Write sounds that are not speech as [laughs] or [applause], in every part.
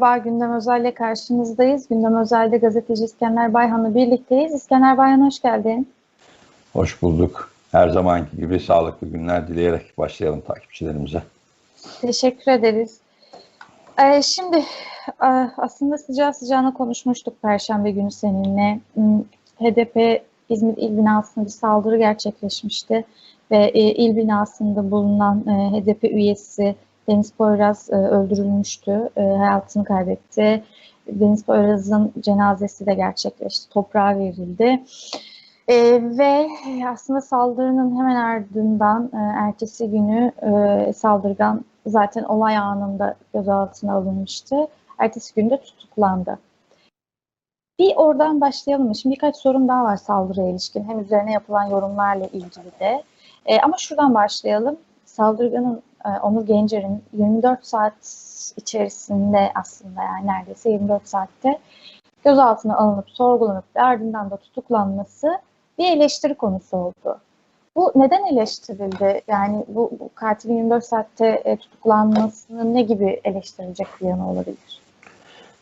Merhaba, Gündem Özel'le karşınızdayız. Gündem Özel'de gazeteci İskender Bayhan'la birlikteyiz. İskender Bayhan hoş geldin. Hoş bulduk. Her zamanki gibi sağlıklı günler dileyerek başlayalım takipçilerimize. Teşekkür ederiz. Ee, şimdi aslında sıcağı sıcağına konuşmuştuk Perşembe günü seninle. Hmm, HDP İzmir İl Binası'nda bir saldırı gerçekleşmişti ve e, il binasında bulunan e, HDP üyesi Deniz Poyraz e, öldürülmüştü, e, hayatını kaybetti. Deniz Poyraz'ın cenazesi de gerçekleşti, toprağa verildi. E, ve aslında saldırının hemen ardından e, ertesi günü e, saldırgan zaten olay anında gözaltına alınmıştı. Ertesi günde tutuklandı. Bir oradan başlayalım? Şimdi birkaç sorum daha var saldırıya ilişkin. Hem üzerine yapılan yorumlarla ilgili de. E, ama şuradan başlayalım. Saldırganın Onur Gencer'in 24 saat içerisinde aslında yani neredeyse 24 saatte gözaltına alınıp sorgulanıp ve ardından da tutuklanması bir eleştiri konusu oldu. Bu neden eleştirildi? Yani bu, bu katilin 24 saatte e, tutuklanmasının ne gibi eleştirilecek bir yanı olabilir?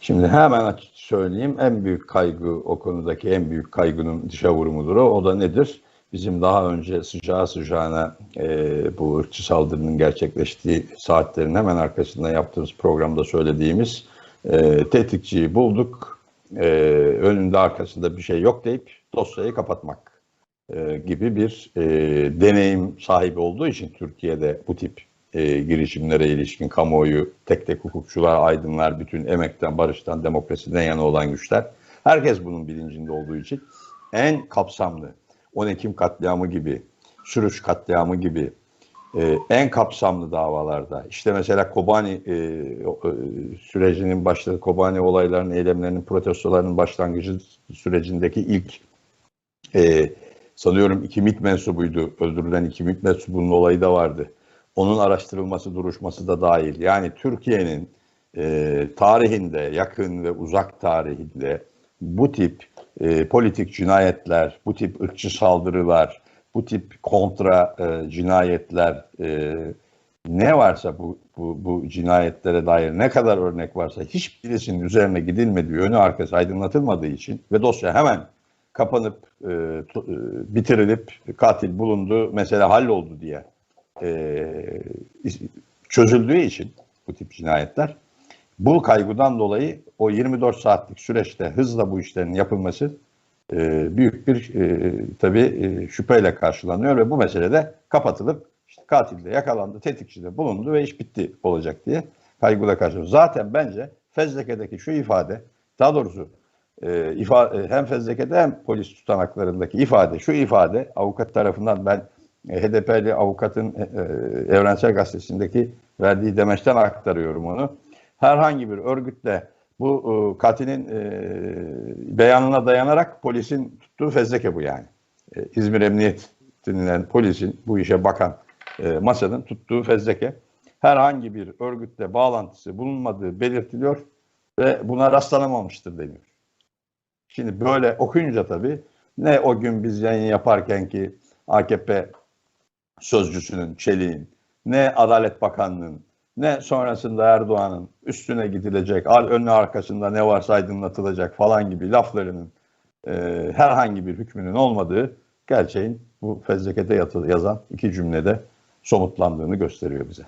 Şimdi hemen açık söyleyeyim. En büyük kaygı o konudaki en büyük kaygının dışa vurumudur o. O da nedir? Bizim daha önce sıcağı sıcağına e, bu ırkçı saldırının gerçekleştiği saatlerin hemen arkasında yaptığımız programda söylediğimiz e, tetikçiyi bulduk. E, önünde arkasında bir şey yok deyip dosyayı kapatmak e, gibi bir e, deneyim sahibi olduğu için Türkiye'de bu tip e, girişimlere ilişkin kamuoyu, tek tek hukukçular, aydınlar, bütün emekten, barıştan, demokrasiden yana olan güçler, herkes bunun bilincinde olduğu için en kapsamlı, 10 Ekim katliamı gibi, Sürüş katliamı gibi e, en kapsamlı davalarda, işte mesela Kobani e, e, sürecinin başladığı, Kobani olaylarının, eylemlerinin, protestolarının başlangıcı sürecindeki ilk e, sanıyorum iki MİT mensubuydu. Öldürülen iki MİT mensubunun olayı da vardı. Onun araştırılması, duruşması da dahil. Yani Türkiye'nin e, tarihinde, yakın ve uzak tarihinde bu tip e, politik cinayetler, bu tip ırkçı saldırılar, bu tip kontra e, cinayetler e, ne varsa bu, bu, bu cinayetlere dair ne kadar örnek varsa hiçbirisinin üzerine gidilmediği, önü arkası aydınlatılmadığı için ve dosya hemen kapanıp e, e, bitirilip katil bulundu, mesele halloldu diye e, çözüldüğü için bu tip cinayetler bu kaygıdan dolayı o 24 saatlik süreçte hızla bu işlerin yapılması e, büyük bir e, tabii e, şüpheyle karşılanıyor ve bu mesele de kapatılıp işte katil de yakalandı, tetikçi de bulundu ve iş bitti olacak diye kaygıyla karşılanıyor. Zaten bence fezlekedeki şu ifade, daha doğrusu e, ifade, hem fezlekede hem polis tutanaklarındaki ifade, şu ifade avukat tarafından ben e, HDP'li avukatın e, e, Evrensel Gazetesi'ndeki verdiği demeçten aktarıyorum onu. Herhangi bir örgütle bu e, katilin e, beyanına dayanarak polisin tuttuğu fezleke bu yani. E, İzmir Emniyet denilen polisin bu işe bakan e, masanın tuttuğu fezleke herhangi bir örgütle bağlantısı bulunmadığı belirtiliyor ve buna rastlanamamıştır deniyor. Şimdi böyle okuyunca tabii ne o gün biz yayın yaparken ki AKP sözcüsünün, Çelik'in, ne Adalet Bakanlığı'nın, ne sonrasında Erdoğan'ın üstüne gidilecek, önüne arkasında ne varsa aydınlatılacak falan gibi laflarının e, herhangi bir hükmünün olmadığı gerçeğin bu fezlekete yazan iki cümlede somutlandığını gösteriyor bize.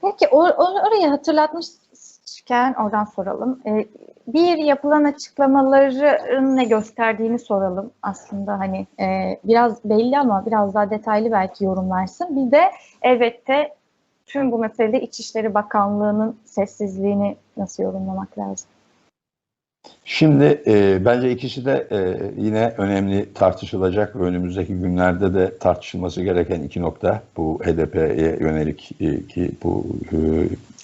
Peki or orayı hatırlatmışken oradan soralım. Ee, bir yapılan açıklamaların ne gösterdiğini soralım aslında hani e, biraz belli ama biraz daha detaylı belki yorumlarsın. Bir de elbette tüm bu meselede İçişleri Bakanlığı'nın sessizliğini nasıl yorumlamak lazım? Şimdi e, bence ikisi de e, yine önemli tartışılacak ve önümüzdeki günlerde de tartışılması gereken iki nokta. Bu HDP'ye yönelik e, ki bu e,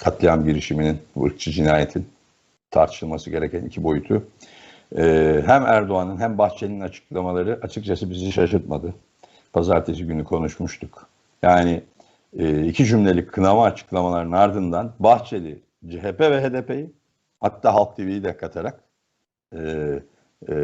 katliam girişiminin, bu ırkçı cinayetin tartışılması gereken iki boyutu. Ee, hem Erdoğan'ın hem Bahçeli'nin açıklamaları açıkçası bizi şaşırtmadı. Pazartesi günü konuşmuştuk. Yani e, iki cümlelik kınama açıklamaların ardından Bahçeli CHP ve HDP'yi hatta Halk TV'yi de katarak e, e,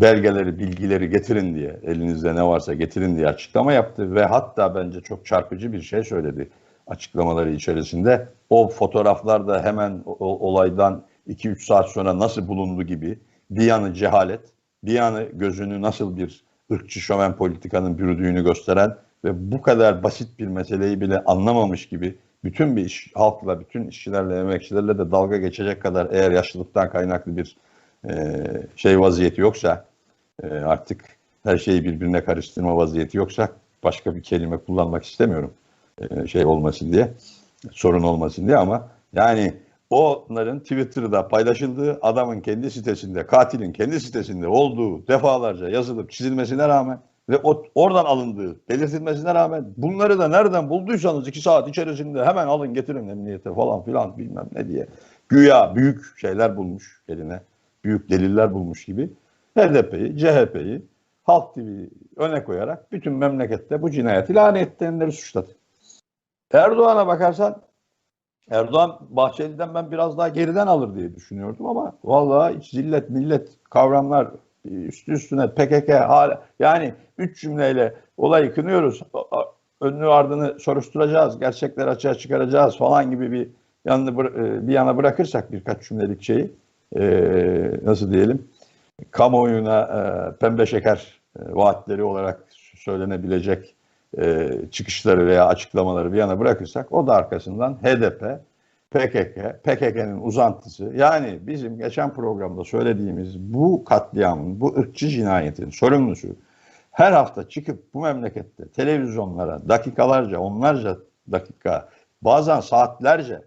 belgeleri, bilgileri getirin diye, elinizde ne varsa getirin diye açıklama yaptı ve hatta bence çok çarpıcı bir şey söyledi. açıklamaları içerisinde. O fotoğraflar da hemen o- olaydan 2-3 saat sonra nasıl bulundu gibi bir yanı cehalet, bir yanı gözünü nasıl bir ırkçı şöven politikanın bürüdüğünü gösteren ve bu kadar basit bir meseleyi bile anlamamış gibi bütün bir iş, halkla, bütün işçilerle, emekçilerle de dalga geçecek kadar eğer yaşlılıktan kaynaklı bir e, şey vaziyeti yoksa e, artık her şeyi birbirine karıştırma vaziyeti yoksa başka bir kelime kullanmak istemiyorum e, şey olmasın diye sorun olmasın diye ama yani onların Twitter'da paylaşıldığı adamın kendi sitesinde katilin kendi sitesinde olduğu defalarca yazılıp çizilmesine rağmen ve o, oradan alındığı belirtilmesine rağmen bunları da nereden bulduysanız iki saat içerisinde hemen alın getirin emniyete falan filan bilmem ne diye. Güya büyük şeyler bulmuş eline büyük deliller bulmuş gibi. HDP'yi, CHP'yi, Halk TV'yi öne koyarak bütün memlekette bu cinayeti lanet edenleri suçladı. Erdoğan'a bakarsan Erdoğan Bahçeli'den ben biraz daha geriden alır diye düşünüyordum ama vallahi hiç zillet millet kavramlar üstü üstüne PKK hala yani üç cümleyle olayı kınıyoruz. Önünü ardını soruşturacağız, gerçekleri açığa çıkaracağız falan gibi bir yanını bıra- bir yana bırakırsak birkaç cümlelik şeyi eee, nasıl diyelim kamuoyuna e, pembe şeker e, vaatleri olarak söylenebilecek e, çıkışları veya açıklamaları bir yana bırakırsak o da arkasından HDP, PKK, PKK'nın uzantısı. Yani bizim geçen programda söylediğimiz bu katliamın, bu ırkçı cinayetin sorumlusu her hafta çıkıp bu memlekette televizyonlara dakikalarca, onlarca dakika, bazen saatlerce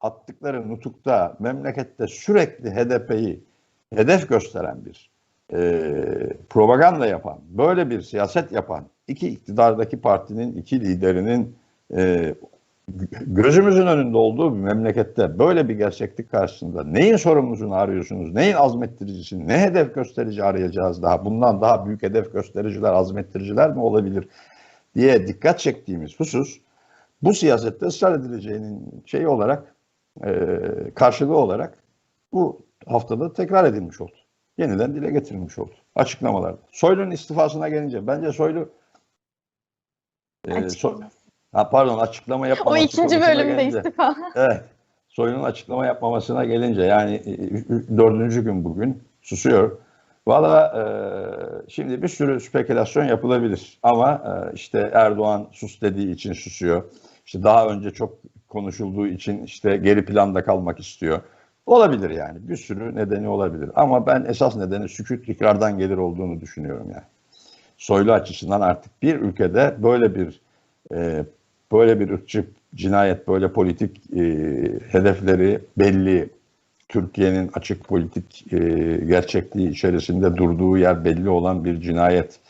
attıkları nutukta memlekette sürekli HDP'yi hedef gösteren bir e, propaganda yapan, böyle bir siyaset yapan iki iktidardaki partinin iki liderinin e, gözümüzün önünde olduğu bir memlekette böyle bir gerçeklik karşısında neyin sorumlusunu arıyorsunuz, neyin azmettiricisini, ne hedef gösterici arayacağız daha, bundan daha büyük hedef göstericiler, azmettiriciler mi olabilir diye dikkat çektiğimiz husus bu siyasette ısrar edileceğinin şeyi olarak, e, karşılığı olarak bu haftada tekrar edilmiş oldu. Yeniden dile getirilmiş oldu açıklamalarda. Soylu'nun istifasına gelince bence Soylu e, so- ha, pardon açıklama O yapmaması ikinci konusuna bölümde gelince- istifa. [laughs] Evet. Soylu'nun açıklama yapmamasına gelince yani e, ü- dördüncü gün bugün susuyor. Valla e, şimdi bir sürü spekülasyon yapılabilir ama e, işte Erdoğan sus dediği için susuyor. İşte daha önce çok konuşulduğu için işte geri planda kalmak istiyor. Olabilir yani bir sürü nedeni olabilir ama ben esas nedeni sükut ikrardan gelir olduğunu düşünüyorum yani. Soylu açısından artık bir ülkede böyle bir e, böyle bir ırkçı cinayet, böyle politik e, hedefleri belli, Türkiye'nin açık politik e, gerçekliği içerisinde durduğu yer belli olan bir cinayet.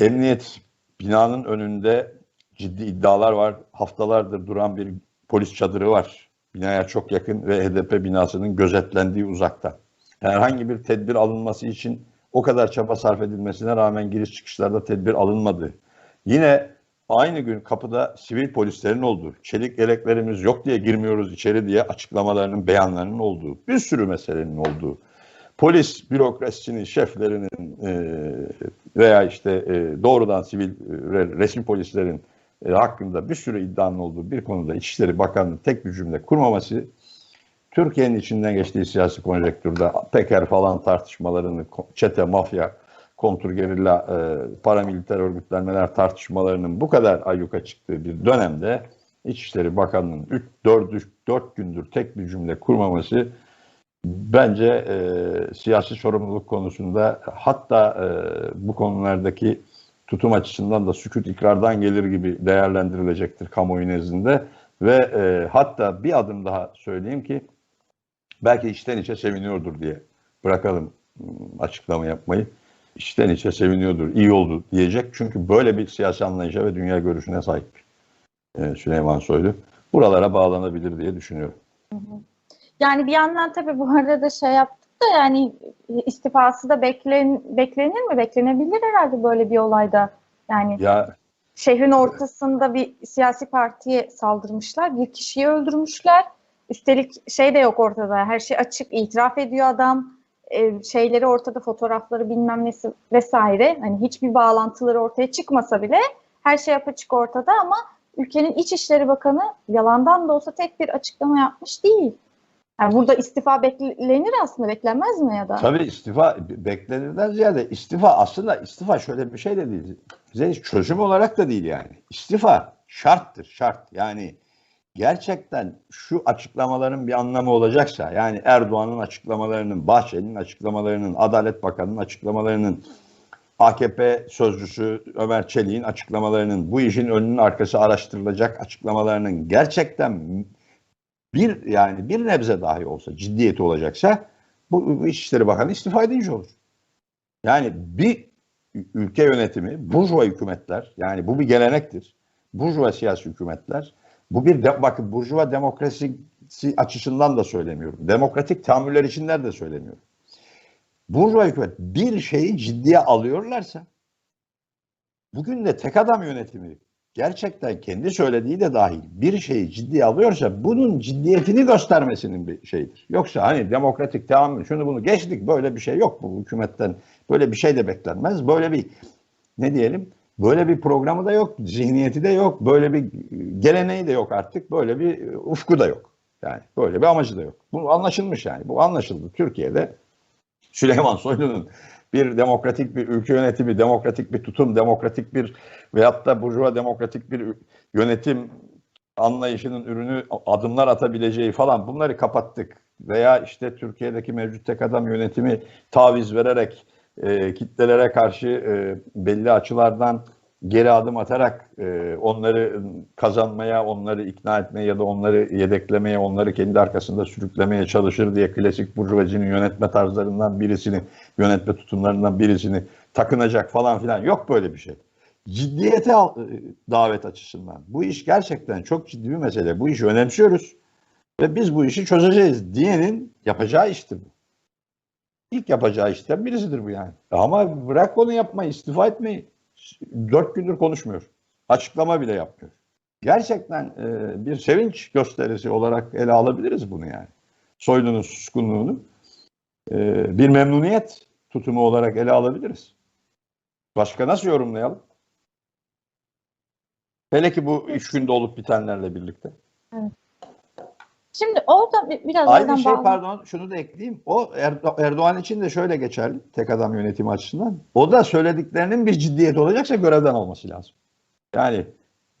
Emniyet binanın önünde ciddi iddialar var. Haftalardır duran bir polis çadırı var. Binaya çok yakın ve HDP binasının gözetlendiği uzakta. Herhangi bir tedbir alınması için o kadar çaba sarf edilmesine rağmen giriş çıkışlarda tedbir alınmadı. Yine aynı gün kapıda sivil polislerin olduğu, çelik yeleklerimiz yok diye girmiyoruz içeri diye açıklamalarının, beyanlarının olduğu, bir sürü meselenin olduğu, polis bürokrasisinin, şeflerinin e, veya işte e, doğrudan sivil e, re- resmi polislerin hakkında bir sürü iddianın olduğu bir konuda İçişleri Bakanlığı tek bir cümle kurmaması Türkiye'nin içinden geçtiği siyasi konjektürde Peker falan tartışmalarını, çete, mafya, kontrgerilla, e, paramiliter örgütlenmeler tartışmalarının bu kadar ayyuka çıktığı bir dönemde İçişleri Bakanlığı'nın 3 4 4 gündür tek bir cümle kurmaması bence e, siyasi sorumluluk konusunda hatta e, bu konulardaki tutum açısından da sükut ikrardan gelir gibi değerlendirilecektir kamuoyu nezdinde ve e, hatta bir adım daha söyleyeyim ki belki içten içe seviniyordur diye bırakalım ım, açıklama yapmayı. İçten içe seviniyordur, iyi oldu diyecek. Çünkü böyle bir siyasi anlayışa ve dünya görüşüne sahip e, Süleyman Soylu. Buralara bağlanabilir diye düşünüyorum. Yani bir yandan tabii bu arada şey yaptık da yani istifası da beklen, beklenir mi? Beklenebilir herhalde böyle bir olayda. Yani Ya şehrin ortasında bir siyasi partiye saldırmışlar. Bir kişiyi öldürmüşler. Üstelik şey de yok ortada. Her şey açık. itiraf ediyor adam. Ee, şeyleri ortada, fotoğrafları bilmem nesi vesaire. Hani hiçbir bağlantıları ortaya çıkmasa bile her şey apaçık ortada ama ülkenin İçişleri Bakanı yalandan da olsa tek bir açıklama yapmış değil. Yani burada istifa beklenir aslında, beklenmez mi ya da? Tabii istifa beklenirden ziyade istifa aslında istifa şöyle bir şey de değil. Bize çözüm olarak da değil yani. İstifa şarttır şart. Yani gerçekten şu açıklamaların bir anlamı olacaksa yani Erdoğan'ın açıklamalarının, Bahçeli'nin açıklamalarının, Adalet Bakanı'nın açıklamalarının, AKP sözcüsü Ömer Çelik'in açıklamalarının, bu işin önünün arkası araştırılacak açıklamalarının gerçekten bir yani bir nebze dahi olsa ciddiyeti olacaksa bu, bu İçişleri Bakanı istifa edince olur. Yani bir ülke yönetimi, burjuva hükümetler, yani bu bir gelenektir. Burjuva siyasi hükümetler, bu bir de, bakın burjuva demokrasisi açısından da söylemiyorum. Demokratik tahammüller içinden de söylemiyorum. Burjuva hükümet bir şeyi ciddiye alıyorlarsa bugün de tek adam yönetimi gerçekten kendi söylediği de dahil bir şeyi ciddiye alıyorsa bunun ciddiyetini göstermesinin bir şeyidir. Yoksa hani demokratik tahammül şunu bunu geçtik böyle bir şey yok bu hükümetten böyle bir şey de beklenmez. Böyle bir ne diyelim böyle bir programı da yok, zihniyeti de yok, böyle bir geleneği de yok artık, böyle bir ufku da yok. Yani böyle bir amacı da yok. Bu anlaşılmış yani. Bu anlaşıldı. Türkiye'de Süleyman Soylu'nun bir demokratik bir ülke yönetimi, demokratik bir tutum, demokratik bir veyahut da burjuva demokratik bir yönetim anlayışının ürünü adımlar atabileceği falan bunları kapattık. Veya işte Türkiye'deki mevcut tek adam yönetimi taviz vererek e, kitlelere karşı e, belli açılardan geri adım atarak e, onları kazanmaya, onları ikna etmeye ya da onları yedeklemeye, onları kendi arkasında sürüklemeye çalışır diye klasik burjuvacının yönetme tarzlarından birisini, yönetme tutumlarından birisini takınacak falan filan yok böyle bir şey. Ciddiyete e, davet açısından. Bu iş gerçekten çok ciddi bir mesele. Bu işi önemsiyoruz ve biz bu işi çözeceğiz diyenin yapacağı iştir bu. İlk yapacağı işten birisidir bu yani. Ama bırak onu yapmayı, istifa etmeyi. Dört gündür konuşmuyor. Açıklama bile yapmıyor. Gerçekten e, bir sevinç gösterisi olarak ele alabiliriz bunu yani. Soylu'nun suskunluğunu e, bir memnuniyet tutumu olarak ele alabiliriz. Başka nasıl yorumlayalım? Hele ki bu üç günde olup bitenlerle birlikte. Evet. Şimdi orada bir- biraz Aynı şey bağlı- pardon şunu da ekleyeyim. O Erdo- Erdoğan için de şöyle geçerli tek adam yönetimi açısından. O da söylediklerinin bir ciddiyet olacaksa görevden olması lazım. Yani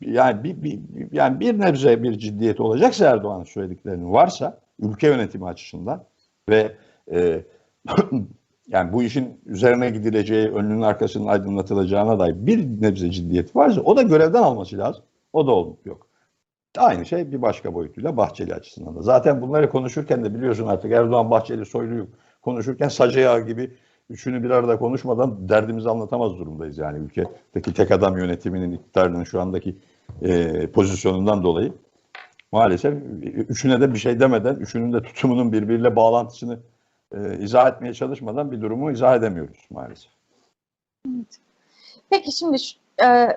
yani bir, bir yani bir nebze bir ciddiyet olacaksa Erdoğan'ın söylediklerinin varsa ülke yönetimi açısından ve e, [clears throat] yani bu işin üzerine gidileceği, önünün arkasının aydınlatılacağına dair bir nebze ciddiyet varsa o da görevden alması lazım. O da olup yok. Aynı şey bir başka boyutuyla Bahçeli açısından da. Zaten bunları konuşurken de biliyorsun artık Erdoğan, Bahçeli, Soylu'yu konuşurken sacı yağı gibi üçünü bir arada konuşmadan derdimizi anlatamaz durumdayız yani ülkedeki tek adam yönetiminin iktidarının şu andaki e, pozisyonundan dolayı. Maalesef üçüne de bir şey demeden, üçünün de tutumunun birbiriyle bağlantısını e, izah etmeye çalışmadan bir durumu izah edemiyoruz maalesef. Peki şimdi e,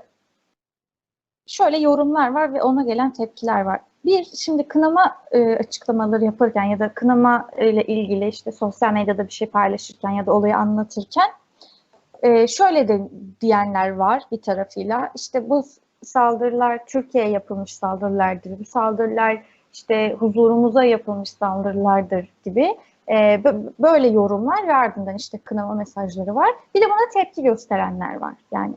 şöyle yorumlar var ve ona gelen tepkiler var. Bir, şimdi kınama e, açıklamaları yaparken ya da kınama ile ilgili işte sosyal medyada bir şey paylaşırken ya da olayı anlatırken e, şöyle de diyenler var bir tarafıyla. İşte bu saldırılar Türkiye'ye yapılmış saldırılardır. Bu saldırılar işte huzurumuza yapılmış saldırılardır gibi e, bö- böyle yorumlar ve ardından işte kınama mesajları var. Bir de buna tepki gösterenler var. Yani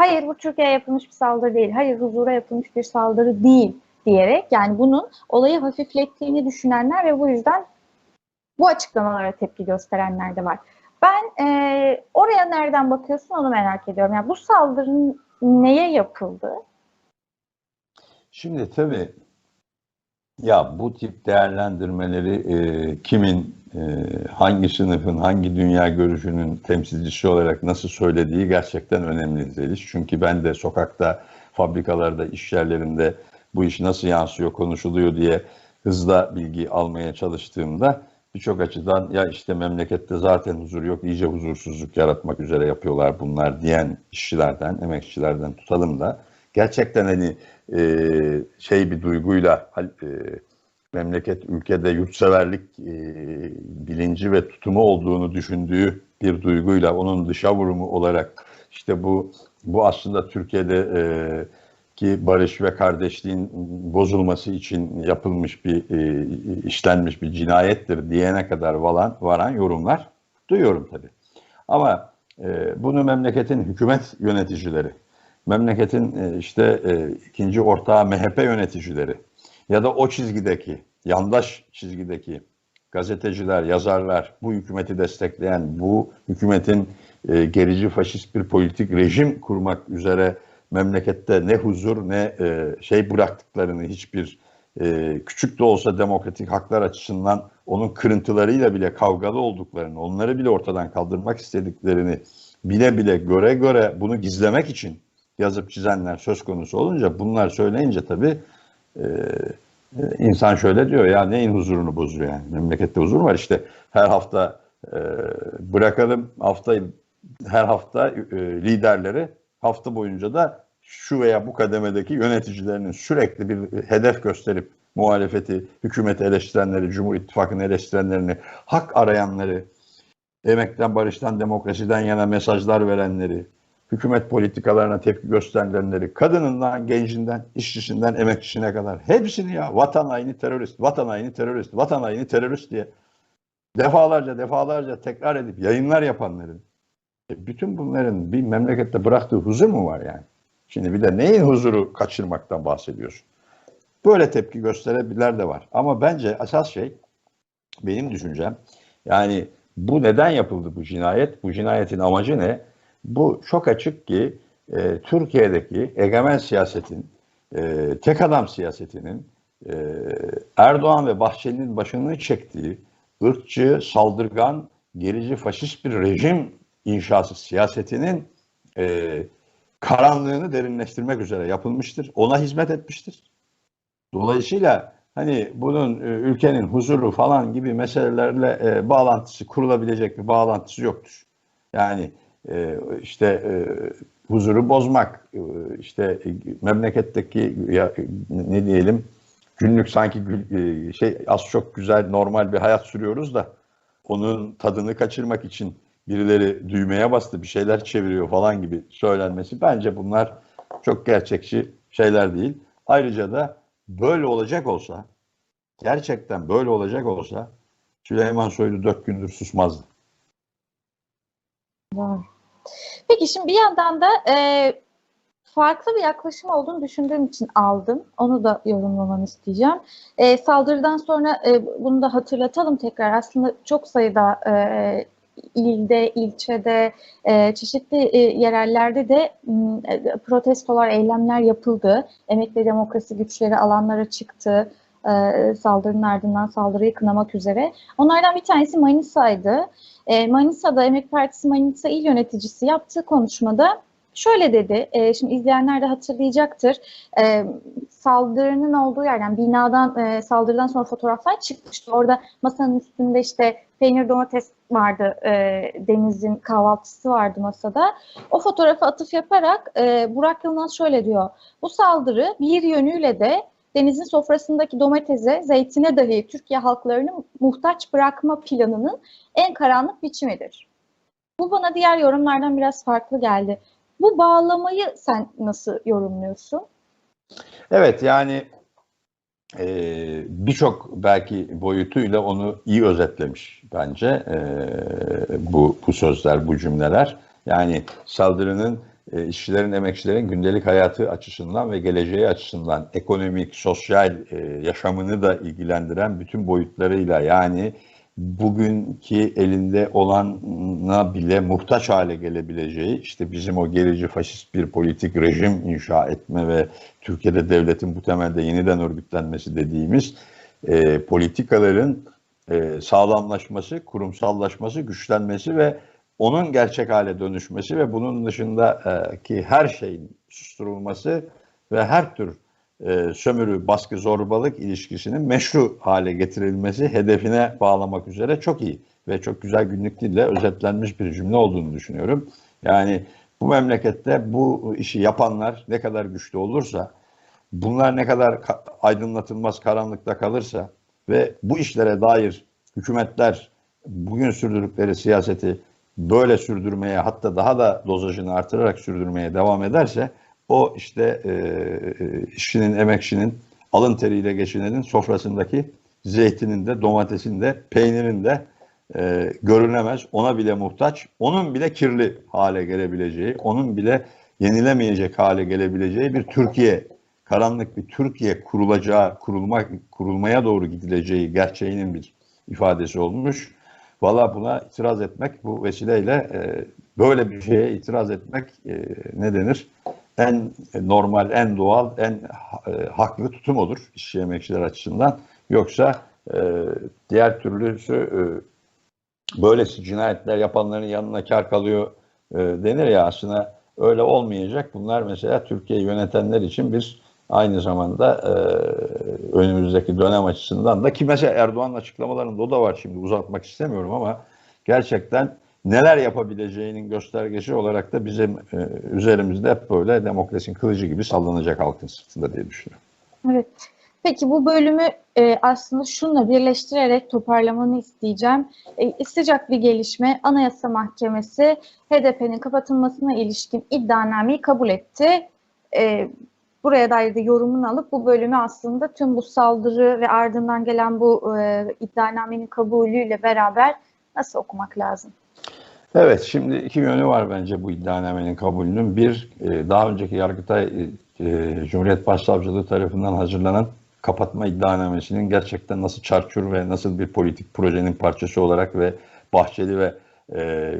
hayır bu Türkiye'ye yapılmış bir saldırı değil, hayır huzura yapılmış bir saldırı değil diyerek yani bunun olayı hafiflettiğini düşünenler ve bu yüzden bu açıklamalara tepki gösterenler de var. Ben e, oraya nereden bakıyorsun onu merak ediyorum. Yani bu saldırının neye yapıldı? Şimdi tabii ya bu tip değerlendirmeleri e, kimin, hangi sınıfın, hangi dünya görüşünün temsilcisi olarak nasıl söylediği gerçekten önemli Zeliş. Çünkü ben de sokakta, fabrikalarda, iş yerlerinde bu iş nasıl yansıyor, konuşuluyor diye hızla bilgi almaya çalıştığımda birçok açıdan ya işte memlekette zaten huzur yok, iyice huzursuzluk yaratmak üzere yapıyorlar bunlar diyen işçilerden, emekçilerden tutalım da gerçekten hani e, şey bir duyguyla e, memleket ülkede yurtseverlik e, bilinci ve tutumu olduğunu düşündüğü bir duyguyla onun dışa vurumu olarak işte bu bu aslında Türkiye'de e, ki barış ve kardeşliğin bozulması için yapılmış bir e, işlenmiş bir cinayettir diyene kadar varan, varan yorumlar duyuyorum tabii. Ama e, bunu memleketin hükümet yöneticileri, memleketin e, işte e, ikinci ortağı MHP yöneticileri ya da o çizgideki, yandaş çizgideki gazeteciler, yazarlar, bu hükümeti destekleyen, bu hükümetin e, gerici faşist bir politik rejim kurmak üzere memlekette ne huzur ne e, şey bıraktıklarını hiçbir e, küçük de olsa demokratik haklar açısından onun kırıntılarıyla bile kavgalı olduklarını, onları bile ortadan kaldırmak istediklerini bile bile göre göre bunu gizlemek için yazıp çizenler söz konusu olunca bunlar söyleyince tabii e, insan şöyle diyor ya neyin huzurunu bozuyor yani? Memlekette huzur var? İşte her hafta e, bırakalım haftayı her hafta e, liderleri hafta boyunca da şu veya bu kademedeki yöneticilerinin sürekli bir hedef gösterip muhalefeti, hükümeti eleştirenleri, Cumhur İttifakı'nı eleştirenlerini, hak arayanları, emekten, barıştan, demokrasiden yana mesajlar verenleri, hükümet politikalarına tepki gösterenleri, kadınından, gencinden, işçisinden, emekçisine kadar hepsini ya vatan haini terörist, vatan haini terörist, vatan haini terörist diye defalarca defalarca tekrar edip yayınlar yapanların e bütün bunların bir memlekette bıraktığı huzur mu var yani? Şimdi bir de neyin huzuru kaçırmaktan bahsediyorsun? Böyle tepki gösterebilir de var. Ama bence esas şey benim düşüncem yani bu neden yapıldı bu cinayet? Bu cinayetin amacı ne? Bu çok açık ki e, Türkiye'deki egemen siyasetin, e, tek adam siyasetinin e, Erdoğan ve Bahçeli'nin başını çektiği ırkçı, saldırgan, gerici, faşist bir rejim inşası siyasetinin e, karanlığını derinleştirmek üzere yapılmıştır. Ona hizmet etmiştir. Dolayısıyla hani bunun e, ülkenin huzuru falan gibi meselelerle e, bağlantısı kurulabilecek bir bağlantısı yoktur. Yani işte e, huzuru bozmak, e, işte e, memleketteki ya, ne diyelim günlük sanki şey az çok güzel normal bir hayat sürüyoruz da onun tadını kaçırmak için birileri düğmeye bastı bir şeyler çeviriyor falan gibi söylenmesi bence bunlar çok gerçekçi şeyler değil. Ayrıca da böyle olacak olsa gerçekten böyle olacak olsa Süleyman Soylu dört gündür susmazdı. Peki şimdi bir yandan da e, farklı bir yaklaşım olduğunu düşündüğüm için aldım. Onu da yorumlamanı isteyeceğim. E, saldırıdan sonra e, bunu da hatırlatalım tekrar. Aslında çok sayıda e, ilde, ilçede, e, çeşitli e, yerellerde de e, protestolar, eylemler yapıldı. Emek ve demokrasi güçleri alanlara çıktı. E, saldırının ardından saldırıyı kınamak üzere. Onlardan bir tanesi Manisa'ydı. E, Manisa'da Emek Partisi Manisa İl Yöneticisi yaptığı konuşmada şöyle dedi, e, şimdi izleyenler de hatırlayacaktır, e, saldırının olduğu yerden, binadan saldırıdan sonra fotoğraflar çıkmıştı. Orada masanın üstünde işte peynir domates vardı, Deniz'in kahvaltısı vardı masada. O fotoğrafı atıf yaparak Burak Yılmaz şöyle diyor, bu saldırı bir yönüyle de Deniz'in sofrasındaki domatese, zeytine dahi Türkiye halklarını muhtaç bırakma planının en karanlık biçimidir. Bu bana diğer yorumlardan biraz farklı geldi. Bu bağlamayı sen nasıl yorumluyorsun? Evet yani e, birçok belki boyutuyla onu iyi özetlemiş bence e, bu, bu sözler, bu cümleler. Yani saldırının işçilerin, emekçilerin gündelik hayatı açısından ve geleceği açısından ekonomik, sosyal e, yaşamını da ilgilendiren bütün boyutlarıyla yani bugünkü elinde olana bile muhtaç hale gelebileceği işte bizim o gerici faşist bir politik rejim inşa etme ve Türkiye'de devletin bu temelde yeniden örgütlenmesi dediğimiz e, politikaların e, sağlamlaşması, kurumsallaşması, güçlenmesi ve onun gerçek hale dönüşmesi ve bunun dışındaki her şeyin susturulması ve her tür e, sömürü, baskı, zorbalık ilişkisinin meşru hale getirilmesi hedefine bağlamak üzere çok iyi ve çok güzel günlük dille özetlenmiş bir cümle olduğunu düşünüyorum. Yani bu memlekette bu işi yapanlar ne kadar güçlü olursa, bunlar ne kadar aydınlatılmaz karanlıkta kalırsa ve bu işlere dair hükümetler bugün sürdürdükleri siyaseti böyle sürdürmeye hatta daha da dozajını artırarak sürdürmeye devam ederse o işte e, e, işçinin, emekçinin, alın teriyle geçinenin sofrasındaki zeytinin de, domatesin de, peynirin de e, görünemez, ona bile muhtaç, onun bile kirli hale gelebileceği, onun bile yenilemeyecek hale gelebileceği bir Türkiye, karanlık bir Türkiye kurulacağı, kurulma, kurulmaya doğru gidileceği gerçeğinin bir ifadesi olmuş. Valla buna itiraz etmek bu vesileyle e, böyle bir şeye itiraz etmek e, ne denir? En normal, en doğal, en e, haklı tutum olur işçi emekçiler açısından. Yoksa e, diğer türlüsü e, böylesi cinayetler yapanların yanına kar kalıyor e, denir ya aslında öyle olmayacak. Bunlar mesela Türkiye'yi yönetenler için bir aynı zamanda e, önümüzdeki dönem açısından da ki mesela Erdoğan'ın açıklamalarında o da var şimdi uzatmak istemiyorum ama gerçekten neler yapabileceğinin göstergesi olarak da bizim e, üzerimizde hep böyle demokrasinin kılıcı gibi sallanacak halkın sırtında diye düşünüyorum. Evet. Peki bu bölümü e, aslında şunla birleştirerek toparlamanı isteyeceğim. E, sıcak bir gelişme. Anayasa Mahkemesi HDP'nin kapatılmasına ilişkin iddianameyi kabul etti. E, buraya dair de yorumunu alıp bu bölümü aslında tüm bu saldırı ve ardından gelen bu e, iddianamenin kabulüyle beraber nasıl okumak lazım? Evet, şimdi iki yönü var bence bu iddianamenin kabulünün. Bir, e, daha önceki Yargıtay e, e, Cumhuriyet Başsavcılığı tarafından hazırlanan kapatma iddianamesinin gerçekten nasıl çarçur ve nasıl bir politik projenin parçası olarak ve Bahçeli ve e,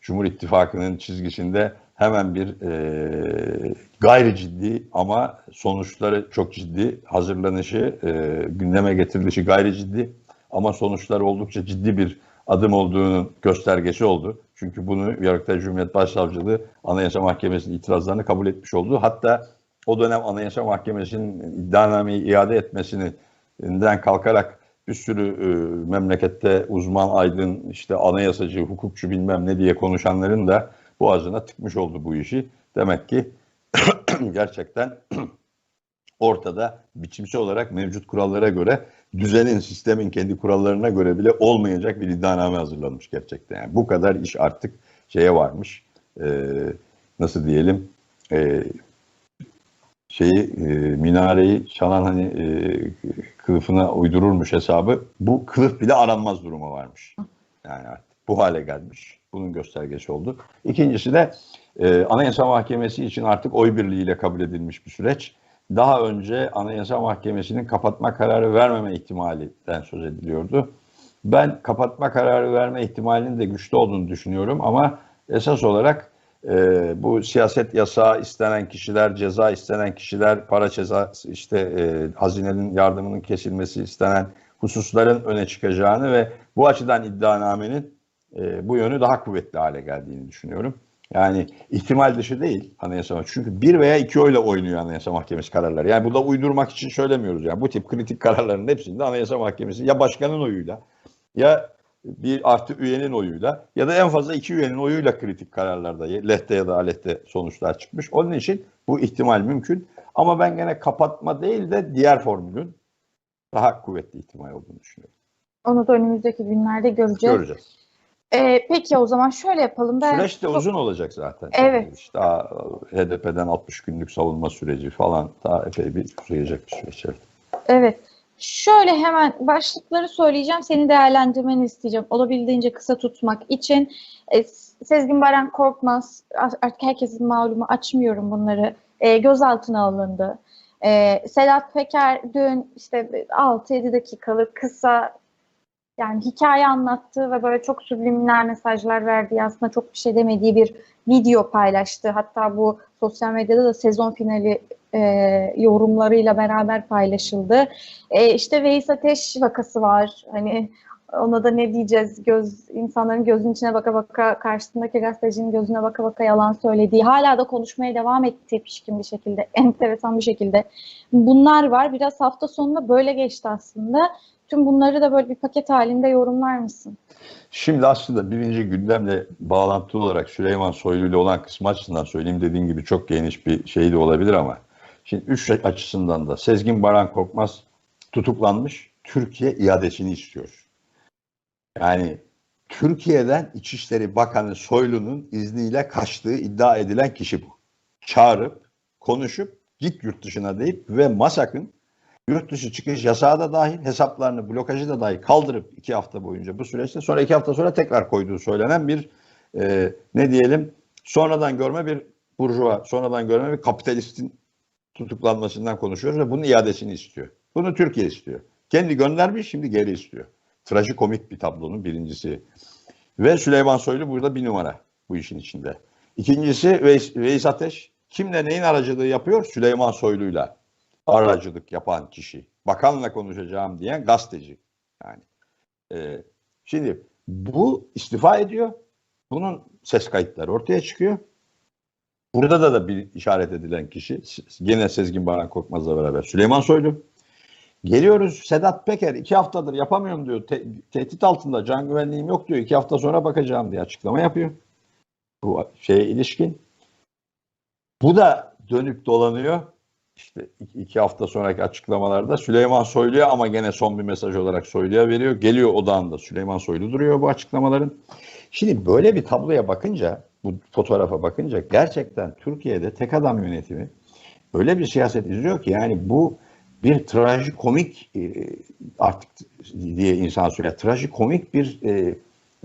Cumhur İttifakı'nın çizgisinde hemen bir e, gayri ciddi ama sonuçları çok ciddi hazırlanışı, e, gündeme getirilişi gayri ciddi ama sonuçları oldukça ciddi bir adım olduğunun göstergesi oldu. Çünkü bunu Yargıtay Cumhuriyet Başsavcılığı Anayasa Mahkemesi'nin itirazlarını kabul etmiş oldu. Hatta o dönem Anayasa Mahkemesi'nin iddianameyi iade etmesinden kalkarak bir sürü e, memlekette uzman, aydın, işte anayasacı, hukukçu bilmem ne diye konuşanların da boğazına tıkmış oldu bu işi. Demek ki [clears throat] gerçekten [clears throat] ortada biçimsel olarak mevcut kurallara göre düzenin, sistemin kendi kurallarına göre bile olmayacak bir iddianame hazırlanmış gerçekten. Yani bu kadar iş artık şeye varmış. E, nasıl diyelim? E, şeyi e, minareyi çalan hani e, kılıfına uydururmuş hesabı. Bu kılıf bile aranmaz duruma varmış. Yani artık bu hale gelmiş. Bunun göstergesi oldu. İkincisi de e, Anayasa Mahkemesi için artık oy birliğiyle kabul edilmiş bir süreç. Daha önce Anayasa Mahkemesi'nin kapatma kararı vermeme ihtimalinden söz ediliyordu. Ben kapatma kararı verme ihtimalinin de güçlü olduğunu düşünüyorum ama esas olarak e, bu siyaset yasağı istenen kişiler, ceza istenen kişiler, para ceza işte e, hazinenin yardımının kesilmesi istenen hususların öne çıkacağını ve bu açıdan iddianamenin e, bu yönü daha kuvvetli hale geldiğini düşünüyorum. Yani ihtimal dışı değil Anayasa Mahkemesi. Çünkü bir veya iki oyla oynuyor Anayasa Mahkemesi kararları. Yani burada uydurmak için söylemiyoruz. Yani bu tip kritik kararların hepsinde Anayasa Mahkemesi ya başkanın oyuyla ya bir artı üyenin oyuyla ya da en fazla iki üyenin oyuyla kritik kararlarda lehte ya da aleyhte sonuçlar çıkmış. Onun için bu ihtimal mümkün. Ama ben gene kapatma değil de diğer formülün daha kuvvetli ihtimal olduğunu düşünüyorum. Onu da önümüzdeki günlerde göreceğiz. Göreceğiz. Ee, peki o zaman şöyle yapalım. Ben Süreç de uzun olacak zaten. Evet. İşte daha HDP'den 60 günlük savunma süreci falan daha epey bir uzayacak bir süreç. Evet. Evet. Şöyle hemen başlıkları söyleyeceğim. Seni değerlendirmeni isteyeceğim. Olabildiğince kısa tutmak için. E, Sezgin Baran Korkmaz, artık herkesin malumu açmıyorum bunları. E, gözaltına alındı. E, Sedat Peker dün işte 6-7 dakikalık kısa yani hikaye anlattı ve böyle çok subliminal mesajlar verdiği aslında çok bir şey demediği bir video paylaştı. Hatta bu sosyal medyada da sezon finali e, yorumlarıyla beraber paylaşıldı. E, işte Veys Ateş vakası var. Hani ona da ne diyeceğiz? Göz insanların gözünün içine baka baka karşısındaki gazetecinin gözüne baka baka yalan söylediği, hala da konuşmaya devam ettiği pişkin bir şekilde, [laughs] enteresan bir şekilde. Bunlar var. Biraz hafta sonunda böyle geçti aslında. Tüm bunları da böyle bir paket halinde yorumlar mısın? Şimdi aslında birinci gündemle bağlantılı olarak Süleyman Soylu ile olan kısmı açısından söyleyeyim dediğin gibi çok geniş bir şey de olabilir ama şimdi üç açısından da Sezgin Baran Korkmaz tutuklanmış. Türkiye iadesini istiyor. Yani Türkiye'den İçişleri Bakanı Soylu'nun izniyle kaçtığı iddia edilen kişi bu. Çağırıp konuşup git yurt dışına deyip ve MASAK'ın yurt dışı çıkış yasağı da dahil hesaplarını blokajı da dahil kaldırıp iki hafta boyunca bu süreçte sonra iki hafta sonra tekrar koyduğu söylenen bir e, ne diyelim sonradan görme bir burjuva sonradan görme bir kapitalistin tutuklanmasından konuşuyoruz ve bunun iadesini istiyor. Bunu Türkiye istiyor. Kendi göndermiş şimdi geri istiyor. Trajikomik bir tablonun birincisi. Ve Süleyman Soylu burada bir numara bu işin içinde. İkincisi Veys, Veys Ateş. Kimle neyin aracılığı yapıyor? Süleyman Soylu'yla aracılık yapan kişi. Bakanla konuşacağım diyen gazeteci. Yani. Ee, şimdi bu istifa ediyor. Bunun ses kayıtları ortaya çıkıyor. Burada da, da bir işaret edilen kişi gene Sezgin Baran Korkmaz'la beraber Süleyman Soylu. Geliyoruz Sedat Peker iki haftadır yapamıyorum diyor. Te- tehdit altında can güvenliğim yok diyor. İki hafta sonra bakacağım diye açıklama yapıyor. Bu şeye ilişkin. Bu da dönüp dolanıyor. İşte iki, hafta sonraki açıklamalarda Süleyman Soylu'ya ama gene son bir mesaj olarak Soylu'ya veriyor. Geliyor odağında Süleyman Soylu duruyor bu açıklamaların. Şimdi böyle bir tabloya bakınca, bu fotoğrafa bakınca gerçekten Türkiye'de tek adam yönetimi öyle bir siyaset izliyor ki yani bu bir trajikomik e, artık diye insan söyler. Trajikomik bir e,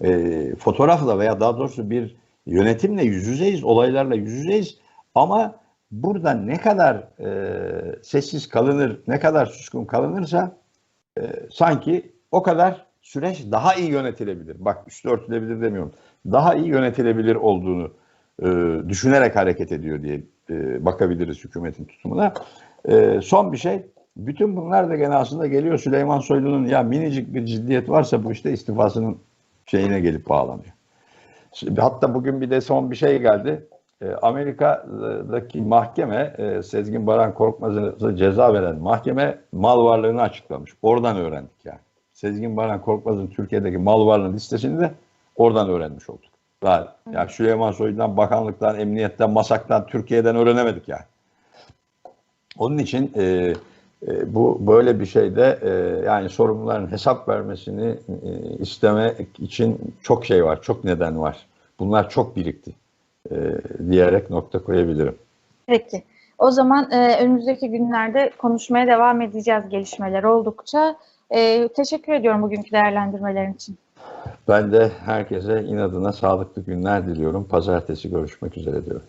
e, fotoğrafla veya daha doğrusu bir yönetimle yüz yüzeyiz, olaylarla yüz yüzeyiz ama burada ne kadar e, sessiz kalınır, ne kadar suskun kalınırsa e, sanki o kadar süreç daha iyi yönetilebilir. Bak üstü örtülebilir demiyorum. Daha iyi yönetilebilir olduğunu e, düşünerek hareket ediyor diye e, bakabiliriz hükümetin tutumuna. E, son bir şey. Bütün bunlar da gene aslında geliyor Süleyman Soylu'nun ya minicik bir ciddiyet varsa bu işte istifasının şeyine gelip bağlanıyor. Hatta bugün bir de son bir şey geldi. E, Amerika'daki mahkeme e, Sezgin Baran Korkmaz'a ceza veren mahkeme mal varlığını açıklamış. Oradan öğrendik yani. Sezgin Baran Korkmaz'ın Türkiye'deki mal varlığının listesini de oradan öğrenmiş olduk. Yani, yani Süleyman Soylu'dan, bakanlıktan, emniyetten, masaktan, Türkiye'den öğrenemedik yani. Onun için e, e, bu böyle bir şeyde e, yani sorumluların hesap vermesini e, istemek için çok şey var, çok neden var. Bunlar çok birikti e, diyerek nokta koyabilirim. Peki. O zaman e, önümüzdeki günlerde konuşmaya devam edeceğiz gelişmeler oldukça. E, teşekkür ediyorum bugünkü değerlendirmelerin için. Ben de herkese inadına sağlıklı günler diliyorum. Pazartesi görüşmek üzere diyorum.